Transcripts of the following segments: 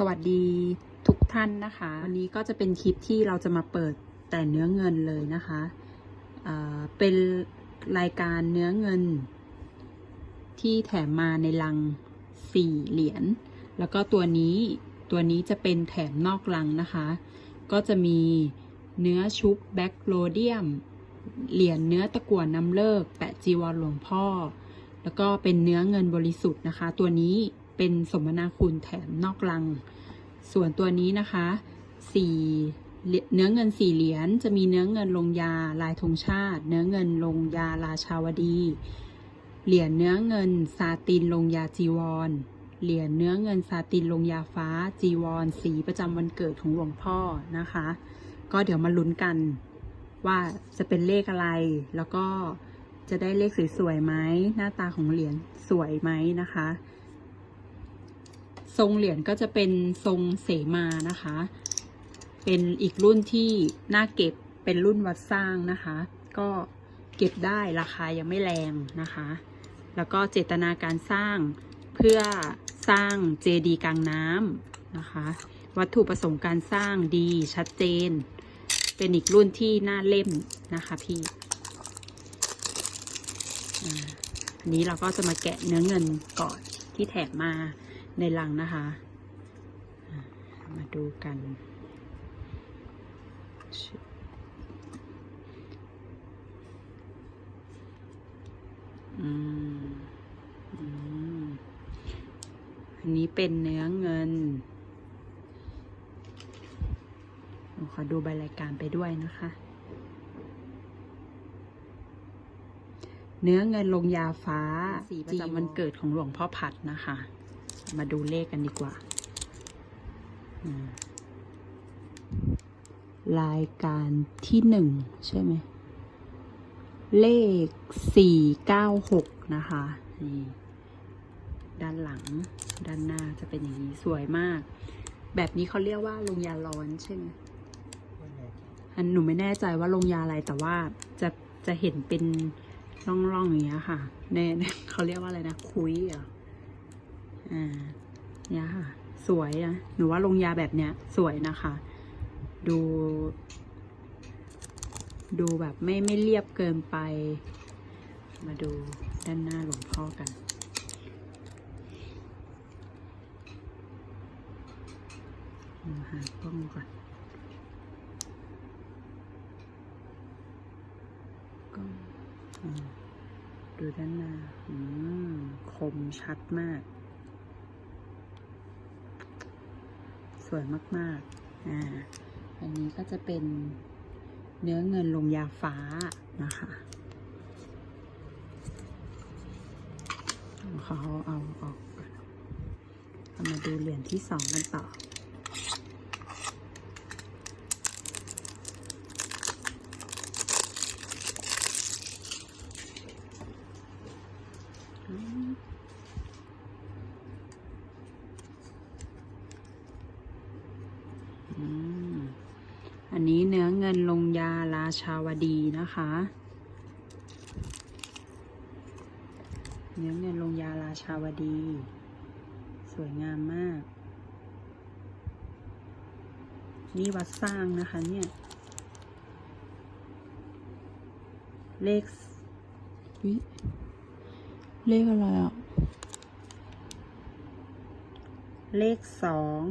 สวัสดีทุกท่านนะคะ วันนี้ก็จะเป็นคลิปที่เราจะมาเปิดแต่เนื้อเงินเลยนะคะอ่าเป็นรายการเนื้อเงิน ที่แถมมาในลังสี่เหรียญ แล้วก็ตัวนี้ตัวนี้จะเป็นแถมนอกลังนะคะ ก็จะมีเนื้อชุบแบ็กโรเดียม เหรียญเนื้อตะกั่วน้ำเลิก แปะจีวรหลวงพ่อ แล้วก็เป็นเนื้อเงินบริสุทธิ์นะคะ ตัวนี้ เป็นสมนาคุณแถมนอกลัง ส่วนตัวนี้นะคะสี่เนื้อเงินสี่เหรียญจะมีเนื้อเงินลงยาลายธงชาติ เนื้อเงินลงยาราชาวดี เหรียญเนื้อเงินซาตินลงยาจีวร เหรียญเนื้อเงินซาตินลงยาฟ้าจีวร สีประจำวันเกิดของหลวงพ่อนะคะ ก็เดี๋ยวมาลุ้นกันว่าจะเป็นเลขอะไร แล้วก็จะได้เลขสวยๆไหมหน้าตาของเหรียญสวยไหมนะคะ ทรงเหรียญก็จะเป็นทรงเสมานะคะ เป็นอีกรุ่นที่น่าเก็บเป็นรุ่นวัดสร้างนะคะ ก็เก็บได้ราคายังไม่แรงนะคะ แล้วก็เจตนาการสร้างเพื่อสร้างเจดีกลางน้ำนะคะ วัตถุประสงค์การสร้างดีชัดเจน เป็นอีกรุ่นที่น่าเล่มนะคะพี่อันนี้เราก็จะมาแกะเนื้อเงินก่อนที่แถมมา ในลังนะคะ มาดูกัน อืม อืม อันนี้เป็นเนื้อเงิน ขอดูใบรายการไปด้วยนะคะ เนื้อเงินลงยาฟ้าสีประจำวันเกิดของหลวงพ่อพัดนะคะ มาดูเลขกันดีกว่า รายการที่หนึ่งใช่ไหม เลขสี่เก้าหกนะคะนี่ด้านหลังด้านหน้าจะเป็นอย่างนี้สวยมาก แบบนี้เขาเรียกว่าลงยาร้อนใช่ไหมอันหนูไม่แน่ใจว่าลงยาอะไรแต่ว่าจะจะเห็นเป็นร่องๆอย่างเงี้ยค่ะในในเขาเรียกว่าอะไรนะ คุยเหร อ่าเนี่ยค่ะ สวยนะหนูว่าลงยาแบบเนี้ย สวยนะคะ ดู ดูแบบไม่ไม่เรียบเกินไป มาดูด้านหน้าหลวงพ่อกันหากล้องก่อนก็อืมดูด้านหน้าอืมคมชัดมาก สวยมากๆ อ่า อันนี้ก็จะเป็นเนื้อเงินลงยาฟ้านะคะเขาเอาออกเอามาดูเหรียญที่สองกันต่อม อืมอันนี้เนื้อเงินลงยาราชาวดีนะคะ เนื้อเงินลงยาราชาวดี สวยงามมาก นี่วัดสร้างนะคะเนี่ย เลขวิเลขอะไรอะ เลขสอง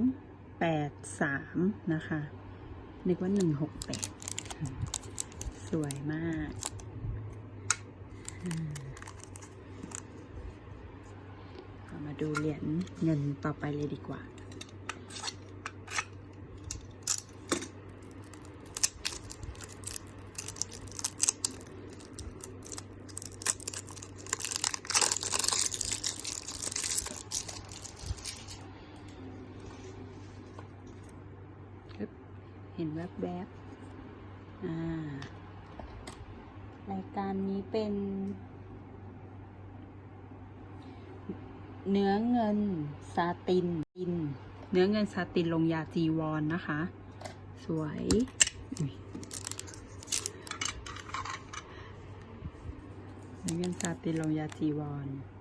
แปดสามนะคะนึกว่าหนึ่งหกแปดสวยมากเอามาดูเหรียญเงินต่อไปเลยดีกว่า เห็นแวบๆอ่ารายการนี้เป็น เนื้อเงินซาตินินเนื้อเงินซาตินลงยาจีวรนนะคะ สวยเนื้อเงินซาตินลงยาจีวรหนึ่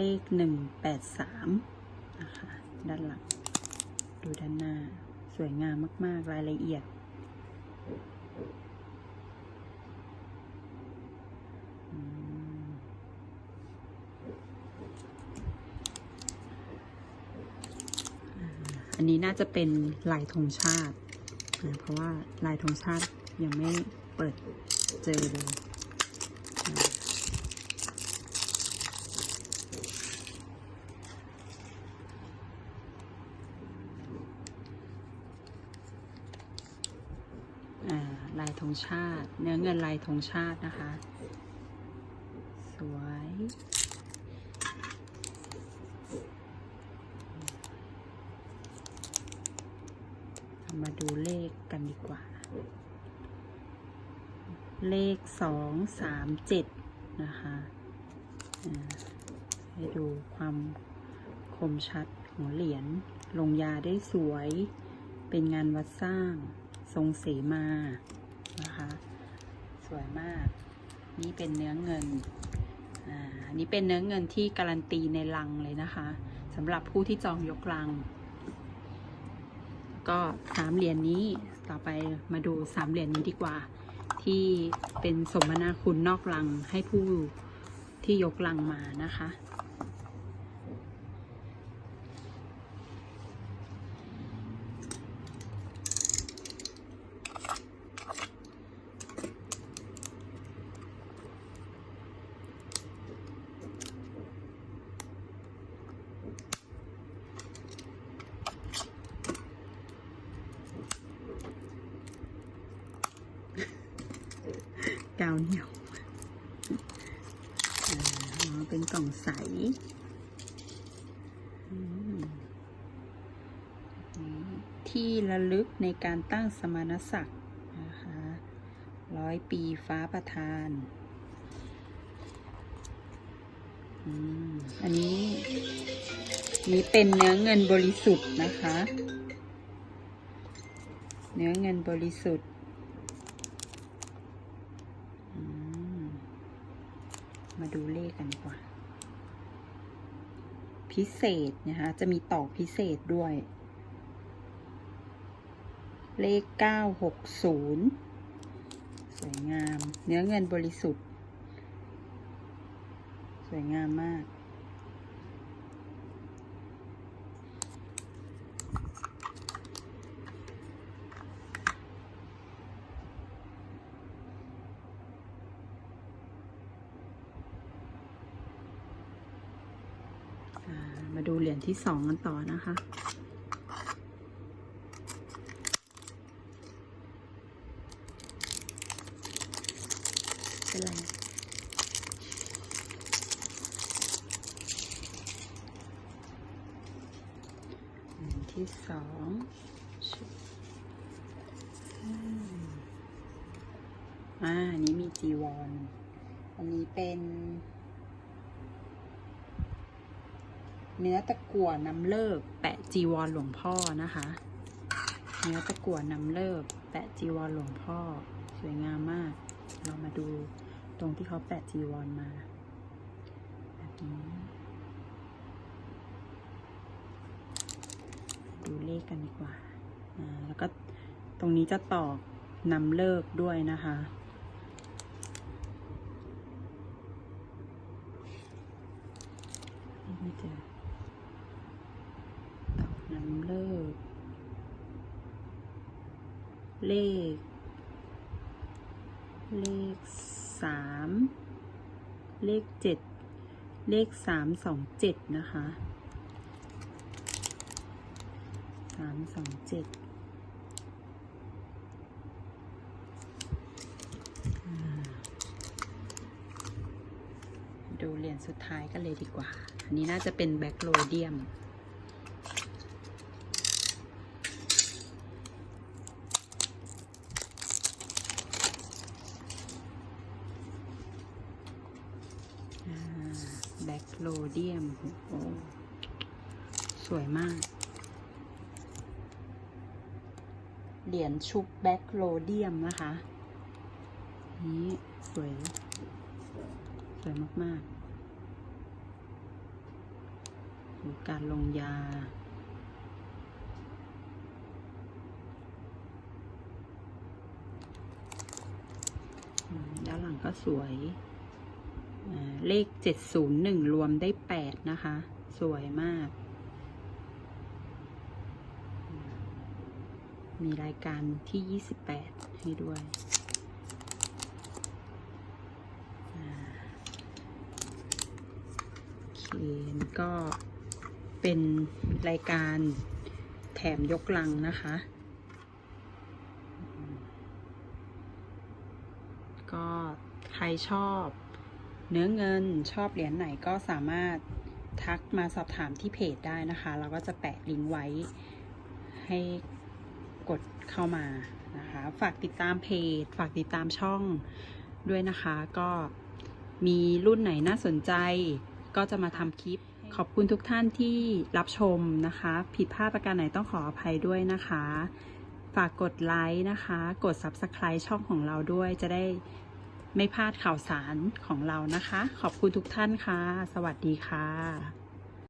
งแปดสามนะคะ ด้านหลัง ดูด้านหน้า สวยงามมาก ๆ รายละเอียด อันนี้น่าจะเป็นลายธงชาตินะเพราะว่าลายธงชาติยังไม่เปิดเจอเลยอ่าอ่า ลายธงชาติ เนื้อเงินลายธงชาตินะคะ สวย มาดูเลขกันดีกว่า เลขสองสามเจ็ดนะคะให้ดูความคมชัดของเหรียญลงยาได้สวย เป็นงานวัดสร้าง ทรงเสมา นะคะ สวยมาก นี่เป็นเนื้อเงินอ่าอันนี้เป็นเนื้อเงินที่การันตีในลังเลยนะคะสำหรับผู้ที่จองยกลัง ก็สามเหรียญนนี้ต่อไปมาดูสามเหรียญนนี้ดีกว่า ที่เป็นสมนาคุณนอกลังให้ผู้ที่ยกลังมานะคะ กาว เหนียวเป็นกล่องใสที่ระลึกในการตั้งสมณศักดิ์นะคะร้อยปีฟ้าประทานอันนี้ นี่เป็นเนื้อเงินบริสุทธิ์นะคะ เนื้อเงินบริสุทธิ์ อืม มาดูเลขกันดีกว่า พิเศษนะคะ จะมีตอกพิเศษด้วย เลขเก้าหกศูนย์สวยงาม เนื้อเงินบริสุทธิ์ สวยงามมาก อ่ามาดูเหรียญ ที่สองกันต่อนะคะ เป็นไรที่สองอ่าอันนี้มีจีวรอันนี้เป็น เนื้อตะกั่วนำเลิก แปะจีวรหลวงพ่อนะคะ เนื้อตะกั่วนำเลิก แปะจีวรหลวงพ่อ สวยงามมาก เรามาดูตรงที่เขาแปะจีวรมาแบบนี้ดูเลขกันดีกว่าอ่าแล้วก็ตรงนี้จะตอกนำเลิกด้วยนะคะ ไม่เจอตอกนำเลิก เลข เลขสามเลขเจ็ดเลขสามสองเจ็ดนะคะสามสองเจ็ดดูเหรียญสุดท้ายกันเลยดีกว่า อันนี้น่าจะเป็นแบ็คโรเดียม แบ็ค โรเดียมโอ้สวยมาก เหรียญชุบแบ็คโรเดียมนะคะ นี้สวย สวยมากๆดูการลงยาด้านหลังก็สวย เลขเจ็ดศูนย์หนึ่งรวมได้แปดนะคะ สวยมาก มีรายการที่ยี่สิบแปดให้ด้วย เคนก็เป็นรายการแถมยกลังนะคะ ก็ใครชอบ เนื้อเงินชอบเหรียญไหนก็สามารถทักมาสอบถามที่เพจได้นะคะ เราก็จะแปะลิงก์ไว้ให้กดเข้ามานะคะ ฝากติดตามเพจ ฝากติดตามช่องด้วยนะคะ ก็มีรุ่นไหนน่าสนใจ ก็จะมาทำคลิป ขอบคุณทุกท่านที่รับชมนะคะ ผิดพลาดประการไหนต้องขออภัยด้วยนะคะ ฝากกดไลค์นะคะ กด Subscribe ช่องของเราด้วยจะได้ ไม่พลาดข่าวสารของเรานะคะ ขอบคุณทุกท่านค่ะ สวัสดีค่ะ